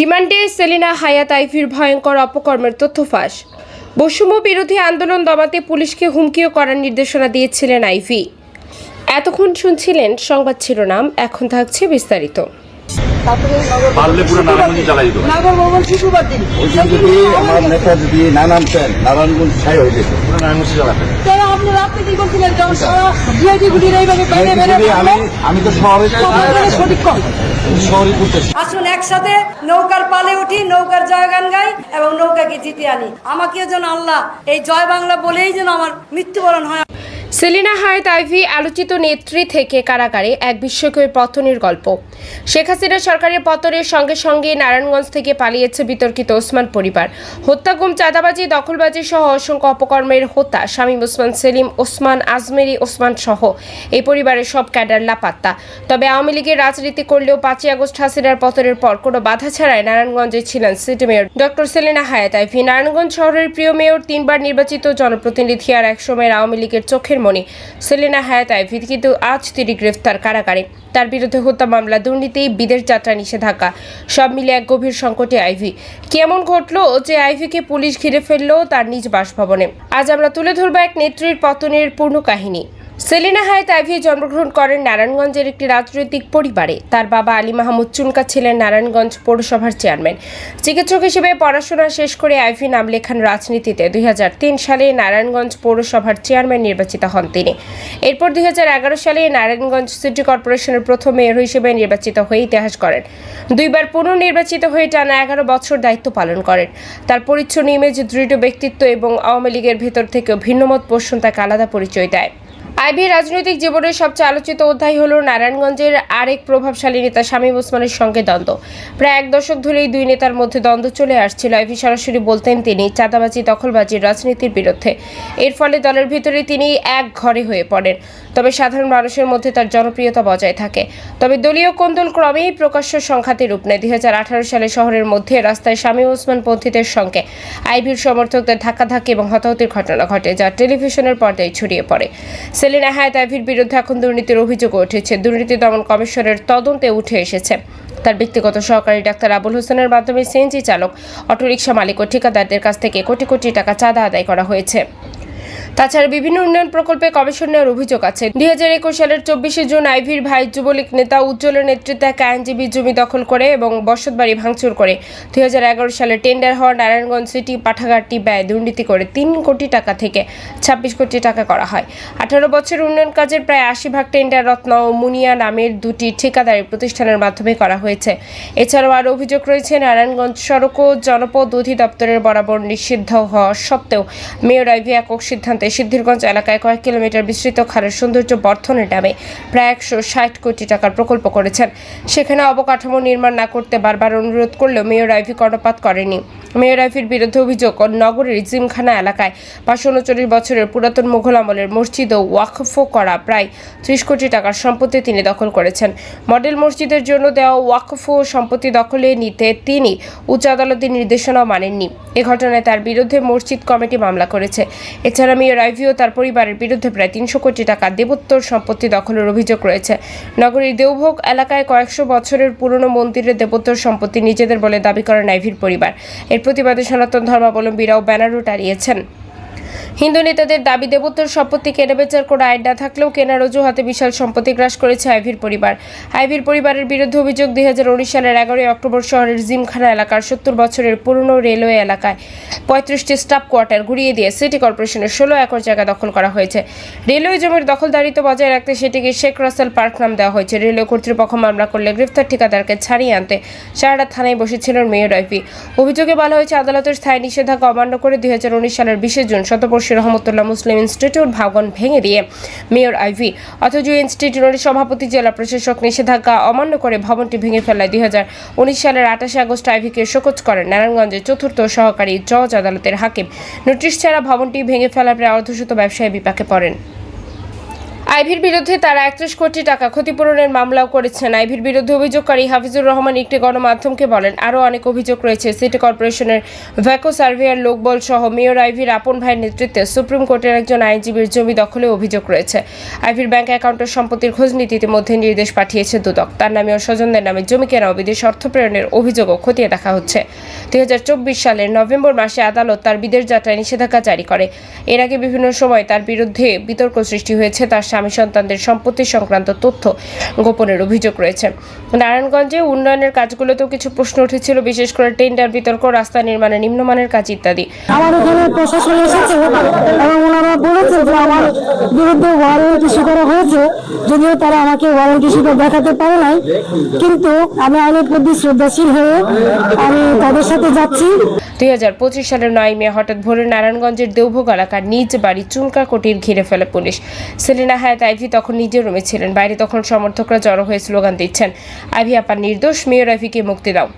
রিমান্ডে সেলিনা হায়াত আইভির ভয়ঙ্কর অপকর্মের তথ্য ফাঁস। বৈষম্য বিরোধী আন্দোলন দমাতে পুলিশকে হুমকিও করার নির্দেশনা দিয়েছিলেন আইভি। এতক্ষণ শুনছিলেন সংবাদ শিরোনাম এখন থাকছে বিস্তারিত। পারলে পুরো নারায়ণগঞ্জ জ্বালাই দিত। নাগর ভবন দিন ওইখান যদি আমার নেতা যদি না নামতেন নারায়ণগঞ্জ ছাই হয়ে যেত পুরো নারায়ণগঞ্জ জ্বালাতে কেন আপনি রাত্রে কি করছিলেন? যখন সারা জিআইডি গুটির এইভাবে বাইরে বেরে আমি আমি তো শহরে সঠিক আসুন একসাথে নৌকার পালে উঠি, নৌকার জয় গান গাই এবং নৌকাকে জিতে আনি। আমাকে যেন আল্লাহ এই জয় বাংলা বলেই যেন আমার মৃত্যুবরণ হয়। সেলিনা হায়াত আইভি আলোচিত নেত্রী থেকে কারাগারে এক বিস্ময়কর পতনের গল্প। শেখ হাসিনা সরকারের পতনের সঙ্গে সঙ্গে নারায়ণগঞ্জ থেকে পালিয়েছে বিতর্কিত ওসমান পরিবার। হত্যা গুম, চাঁদাবাজি, দখলবাজি সহ অসংখ্য অপকর্মের হত্যা শামীম ওসমান সেলিম, ওসমান আজমেরি, ওসমান সহ। এই পরিবারের সব ক্যাডার লাপাত্তা। তবে আওয়ামী লীগের রাজনীতি করলেও পাঁচই আগস্ট হাসিনার পতনের পর কোনো বাধা ছাড়াই নারায়ণগঞ্জে ছিলেন সিটি মেয়র ডক্টর সেলিনা হায়াত আইভি। নারায়ণগঞ্জ শহরের প্রিয় মেয়র তিনবার নির্বাচিত জনপ্রতিনিধি আর একসময়ের আওয়ামী লীগের চোখের মণি সেলিনা হায়াত আইভি কিন্তু আজ তিনি গ্রেফতার কারাগারে। তার বিরুদ্ধে হত্যা মামলা, দুর্নীতি, বিদেশ যাত্রা নিষেধাজ্ঞা, সব মিলে এক গভীর সংকটে আইভি। কেমন ঘটলো যে আইভিকে পুলিশ ঘিরে ফেলল তার নিজ বাসভবনে। আজ আমরা তুলে ধরবো এক নেত্রীর পতনের পূর্ণ কাহিনী। সেলিনা হায়াত আইভি জন্মগ্রহণ করেন নারায়ণগঞ্জের একটি রাজনৈতিক পরিবারে। তার বাবা আলী মাহমুদ চুনকা ছিলেন নারায়ণগঞ্জ পৌরসভার চেয়ারম্যান। চিকিৎসক হিসেবে পড়াশোনা শেষ করে আইভি নাম লেখান রাজনীতিতে। দুই সালে নারায়ণগঞ্জ পৌরসভার চেয়ারম্যান নির্বাচিত হন তিনি। এরপর দুই হাজার এগারো সালে নারায়ণগঞ্জ সিটি কর্পোরেশনের প্রথম মেয়র হিসেবে নির্বাচিত হয়ে ইতিহাস করেন দুইবার পুনর্নির্বাচিত হয়ে টানা এগারো বছর দায়িত্ব পালন করেন। তার পরিচ্ছন্ন ইমেজ, দৃঢ় ব্যক্তিত্ব এবং আওয়ামী লীগের ভেতর থেকেও ভিন্নমত পোষণ তাকে আলাদা পরিচয় দেয়। আইভি রাজনৈতিক জীবনের সবচেয়ে আলোচিত অধ্যায় হল নারায়ণগঞ্জের আরেক প্রভাবশালী নেতা শামীম ওসমানের সঙ্গে দ্বন্দ্ব। প্রায় এক দশক ধরেই দুই নেতার মধ্যে দ্বন্দ্ব চলে আসছিল। আইভি সরাসরি বলতেন তিনি চাঁদাবাজি দখলবাজির রাজনীতির বিরুদ্ধে। এর ফলে দলের ভিতরে তিনি এক ঘরে হয়ে পড়েন। তবে সাধারণ মানুষের মধ্যে তার জনপ্রিয়তা বজায় থাকে। তবে দলীয় কোন্দল ক্রমেই প্রকাশ্য সংখ্যাতে রূপ নেয়। দুই হাজার আঠারো সালে শহরের মধ্যে রাস্তায় শামীম ওসমান পন্থীদের সঙ্গে আইভির সমর্থকদের ধাক্কাধাক্কি এবং হতাহতির ঘটনা ঘটে, যা টেলিভিশনের পর্দায় ছড়িয়ে পড়ে। সেলিনা হায়াত বিরুদ্ধে এখন দুর্নীতির অভিযোগ উঠেছে। দুর্নীতি দমন কমিশনের তদন্তে উঠে এসেছে। তার ব্যক্তিগত সহকারী ডাক্তার আবুল হোসেনের মাধ্যমে সিএনজি চালক, অটোরিকশা মালিক ও ঠিকাদারদের কাছ থেকে কোটি কোটি টাকা চাঁদা আদায় করা হয়েছে। তাছাড়া বিভিন্ন উন্নয়ন প্রকল্পে কমিশন নেওয়ার অভিযোগ আছে। দুই হাজার একুশ সালের চব্বিশে জুন আইভির ভাই যুবলীগ নেতা উজ্জ্বলের নেতৃত্বে এক আইনজীবী জমি দখল করে এবং বসতবাড়ি ভাঙচুর করে। দুই হাজার এগারো সালে টেন্ডার হওয়া নারায়ণগঞ্জ সিটি পাঠাগারটি ব্যয় দুর্নীতি করে তিন কোটি টাকা থেকে ছাব্বিশ কোটি টাকা করা হয়। আঠারো বছর উন্নয়ন কাজের প্রায় আশি ভাগ টেন্ডার রত্ন ও মুনিয়া নামের দুটি ঠিকাদারি প্রতিষ্ঠানের মাধ্যমে করা হয়েছে। এছাড়াও আরও অভিযোগ রয়েছে, নারায়ণগঞ্জ সড়ক ও জনপদ অধিদপ্তরের বরাবর নিষিদ্ধ হওয়া সত্ত্বেও মেয়র আইভি একক সিদ্ধান্তে সিদ্ধিরগঞ্জ এলাকায় কয়েক কিলোমিটার বিস্তৃত খালের সৌন্দর্য বর্ধনের নামে প্রায় একশো ষাট কোটি টাকার প্রকল্প করেছেন। সেখানে অবকাঠামো নির্মাণ না করতে বারবার অনুরোধ করলেও মেয়র আইভি কর্ণপাত করেনি মেয়র আইভির বিরুদ্ধে অভিযোগ নগরীর জিমখানা এলাকায় পাঁচশো উনচল্লিশ বছরের পুরাতন মুঘল আমলের মসজিদ ও ওয়াকফ করা প্রায় ত্রিশ কোটি টাকার সম্পত্তি তিনি দখল করেছেন। মডেল মসজিদের জন্য দেওয়া ওয়াকফ সম্পত্তি দখলে নিতে তিনি উচ্চ আদালতের নির্দেশনাও মানেননি। এ ঘটনায় তার বিরুদ্ধে মসজিদ কমিটি মামলা করেছে। এছাড়া মেয়র আইভি ও তার পরিবারের বিরুদ্ধে প্রায় তিনশো কোটি টাকা দেবোত্তর সম্পত্তি দখলের অভিযোগ রয়েছে। নগরীর দেওভোগ এলাকায় কয়েকশো বছরের পুরনো মন্দিরের দেবোত্তর সম্পত্তি নিজেদের বলে দাবি করেন আইভির পরিবার। এর প্রতিবাদে সনাতন ধর্মাবলম্বীরাও ব্যানারও টানিয়েছেন হিন্দু নেতাদের দাবি, দেবোত্তর সম্পত্তি কেনাবেচার কোনো আইন না থাকলেও কেনার অজুহাতে বিশাল সম্পত্তি গ্রাস করেছে আইভির পরিবার। আইভির পরিবারের বিরুদ্ধে অভিযোগ দুই হাজার উনিশ সালের এগারোই অক্টোবর শহরের জিমখানা এলাকার সত্তর বছরের পুরনো রেলওয়ে এলাকায় পঁয়ত্রিশটি স্টাফ কোয়ার্টার ঘুরিয়ে দিয়ে সিটি কর্পোরেশনের ষোলো একর জায়গা দখল করা হয়েছে। রেলওয়ে জমির দখলদারিত্ব বজায় রাখতে সেটিকে শেখ রাসেল পার্ক নাম দেওয়া হয়েছে। রেলওয়ে কর্তৃপক্ষ মামলা করলে গ্রেফতার ঠিকাদারকে ছাড়িয়ে আনতে সারাটা থানায় বসেছিলেন মেয়র আইভি। অভিযোগে বলা হয়েছে, আদালতের স্থায়ী নিষেধাজ্ঞা অমান্য করে দুই হাজার উনিশ সালের বিশে জুন শতবর্ষী রহমতুল্লাহ মুসলিম ইনস্টিটিউট ভাগন ভেঙে দিয়ে। মেয়র আইভি, অথচ ইনস্টিটিউটের সভাপতি, জেলা প্রশাসক নিষেধাজ্ঞা অমান্য করে ভবনটি ভেঙে ফেলায় দুই হাজার উনিশ সালের আঠাশে আগস্ট আইভিকে শোকজ করেন নারায়ণগঞ্জের চতুর্থ সহকারী জজ আদালতের হাকিম। নোটিশ ছাড়া ভবনটি ভেঙে ফেলার প্রায় অর্ধশত ব্যবসায়ী বিপাকে পড়েন। আইভির বিরুদ্ধে তারা একত্রিশ কোটি টাকা ক্ষতিপূরণের মামলাও করেছেন। আইভির বিরুদ্ধে অভিযোগকারী হাফিজুর রহমান একটি গণমাধ্যমকে বলেন, আরও অনেক অভিযোগ রয়েছে। সিটি কর্পোরেশনের ভ্যাকো সার্ভেয়ার লোকবল সহ মেয়র আইভির আপন ভাইয়ের নেতৃত্বে সুপ্রিম কোর্টের একজন আইনজীবীর জমি দখলে অভিযোগ রয়েছে। আইভির ব্যাংক অ্যাকাউন্টের সম্পত্তির খোঁজ নিতে ইতিমধ্যে নির্দেশ পাঠিয়েছে দুদক। তার নামে ও স্বজনদের নামে জমি কেনা ও বিদেশ অর্থ প্রেরণের অভিযোগও খতিয়ে দেখা হচ্ছে। দুই হাজার চব্বিশ সালের নভেম্বর মাসে আদালত তার বিদেশ যাত্রায় নিষেধাজ্ঞা জারি করে। এর আগে বিভিন্ন সময় তার বিরুদ্ধে বিতর্ক সৃষ্টি হয়েছে, তার স্বামী সন্তানদের সম্পত্তি সংক্রান্ত তথ্য গোপনের অভিযোগ রয়েছে। নারায়ণগঞ্জে উন্নয়নের কাজগুলোতেও কিছু প্রশ্ন উঠেছিল, বিশেষ করে টেন্ডার, বিতর্ক, রাস্তা নির্মাণে নিম্নমানের কাজ ইত্যাদি। আমার এখানে প্রশাসন এসেছে এবং ওনারা বলেছে যে আমার বিরুদ্ধে ওয়ারেন্ট ইস্যু করা হয়েছে, যদিও তারা আমাকে ওয়ারেন্ট ইস্যু দেখাতে পারে নাই। কিন্তু আমি আইনের প্রতি শ্রদ্ধাশীল হয়ে আমি তাদের সাথে যাচ্ছি। দুই হাজার পঁচিশ সালের নয় মে হঠাৎ ভোরে নারায়ণগঞ্জের দেওভোগ এলাকার নিজ বাড়ি চুমকা কোটির ঘিরে ফেলে পুলিশ। সেলিনা হায়াত আইভি তখন নিজের রুমে ছিলেন। বাইরে তখন সমর্থকরা জড়ো হয়ে স্লোগান দিচ্ছেন, আইভি আপার নির্দোষ, মেয়র আইভিকে মুক্তি দাও।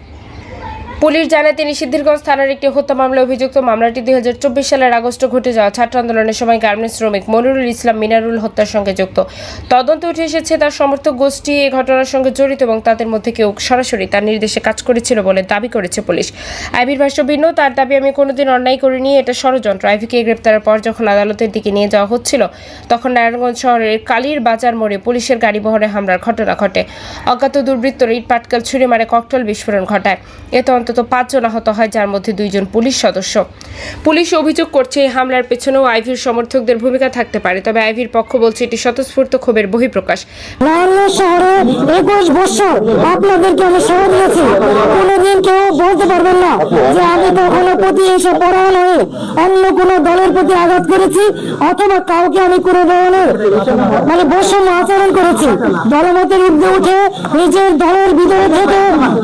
পুলিশ জানায়, তিনি সিদ্ধিরগঞ্জ থানার একটি হত্যা মামলায় অভিযুক্ত। মামলাটি দুই হাজার চব্বিশ সালের আগস্টে ঘটে যাওয়া। ছাত্র আন্দোলনের সময় গার্মেন্টস শ্রমিক মনিরুল ইসলাম মিনারুল হত্যার সঙ্গে যুক্ত। তদন্তে উঠে এসেছে, তার সমর্থক গোষ্ঠী এই ঘটনার সঙ্গে জড়িত এবং তাদের মধ্যে কেউ সরাসরি তার নির্দেশে কাজ করেছিল বলে দাবি করেছে পুলিশ। আইভির ভাষ্য ভিন্ন, তার দাবি, আমি কোনোদিন অন্যায় করিনি, এটা ষড়যন্ত্র। আইভিকে গ্রেপ্তারের পর যখন আদালতের দিকে নিয়ে যাওয়া হচ্ছিল, তখন নারায়ণগঞ্জ শহরের কালীর বাজার মোড়ে পুলিশের গাড়ি বহরে হামলার ঘটনা ঘটে। অজ্ঞাত দুর্বৃত্তরা ইট পাটকাল ছুড়ে মারে ককটেল বিস্ফোরণ ঘটায়। এতে অন্তত পাঁচজন আহত হয়, যার মধ্যে দুইজন পুলিশ সদস্য। পুলিশ অভিযোগ করছে, এই হামলার পেছনেও আইভির সমর্থকদের ভূমিকা থাকতে পারে, তবে আইভির পক্ষ বলছে এটি স্বতঃস্ফূর্ত ক্ষোভের বহিঃপ্রকাশ। শহরে একুশ বছর আপনাদেরকে আমি দিয়েছি। কোনোদিন কেউ বলতে পারবেন না যে আমি কখনো প্রতিহিংসা পরায়ণ হয়ে অন্য কোনো দলের প্রতি আঘাত করেছি অথবা কাউকে আমি কোনো ধরনের মানে বৈষম্য আচরণ করেছি। দলমতের ঊর্ধ্বে উঠে নিজের দলের ভিতরে থেকে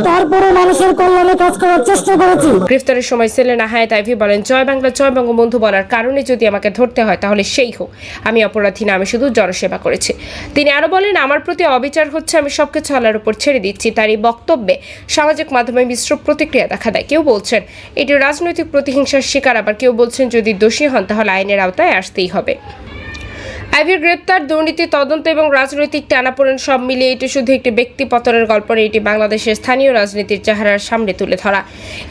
তারপরে মানুষের কল্যাণে কাজ করার চেষ্টা করেছি। গ্রেফতারের সময় সেলেনা হায়াত আইভি বলেন, জয় বাংলা, জয় বঙ্গবন্ধু বলার কারণে যদি আমাকে ধরতে হয়, তাহলে সেই হোক। আমি অপরাধী না, আমি শুধু জনসেবা করেছি। তিনি আরও বলেন, আমার প্রতি অবিচার হচ্ছে, আমি সবকিছু আল্লাহর উপর ছেড়ে দিচ্ছি। তার এই বক্তব্যে সামাজিক মাধ্যমে মিশ্র প্রতিক্রিয়া দেখা দেয়। কেউ বলছেন, এটি রাজনৈতিক প্রতিহিংসার শিকার। আবার কেউ বলছেন, যদি দোষী হন, তাহলে আইনের আওতায় আসতেই হবে। আইভির গ্রেপ্তার দুর্নীতি তদন্ত এবং রাজনৈতিক টানাপোড়েন সব মিলিয়ে এটি শুধু একটি ব্যক্তি পতনের গল্প নয়, এটি বাংলাদেশের স্থানীয় রাজনীতির চেহারার সামনে তুলে ধরা।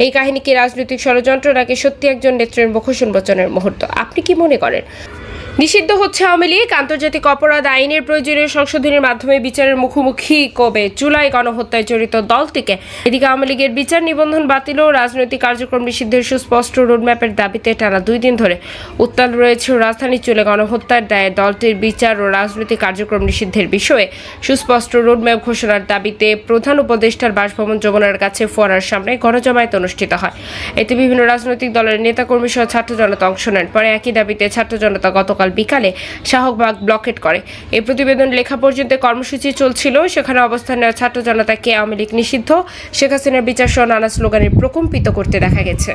এই কাহিনী কি রাজনৈতিক ষড়যন্ত্র নাকি সত্যি একজন নেত্রের মুখোশ উন্মোচনের মুহূর্ত? আপনি কি মনে করেন? নিষিদ্ধ হচ্ছে আওয়ামী লীগ। আন্তর্জাতিক অপরাধ আইনের প্রয়োজনীয় সংশোধনের মাধ্যমে বিচারের মুখোমুখি কবে? জুলাই গণহত্যায় জড়িত দলটিকে। এদিকে আওয়ামী লীগের বিচার নিবন্ধন বাতিল ও রাজনৈতিক কার্যক্রম নিষিদ্ধের সুস্পষ্ট রোডম্যাপের দাবিতে টানা দুই দিন ধরে উত্তাল রয়েছে রাজধানী চলে গণহত্যার দায়ে দলটির বিচার ও রাজনৈতিক কার্যক্রম নিষিদ্ধের বিষয়ে সুস্পষ্ট রোডম্যাপ ঘোষণার দাবিতে প্রধান উপদেষ্টার বাসভবন যমুনার কাছে ফোয়ারার সামনে গণজমায়েত অনুষ্ঠিত হয়। এতে বিভিন্ন রাজনৈতিক দলের নেতাকর্মী সহ ছাত্র জনতা অংশ নেন। পরে একই দাবিতে ছাত্র জনতা গতকাল বিকালে শাহবাগ ব্লকেট করে। এই প্রতিবেদন লেখা পর্যন্ত কর্মসূচি চলছিল। সেখানে অবস্থান নেওয়া ছাত্র জনতাকে আওয়ামী লীগ নিষিদ্ধ। শেখ হাসিনার বিচার সহ নানা স্লোগানের প্রকম্পিত করতে দেখা গেছে।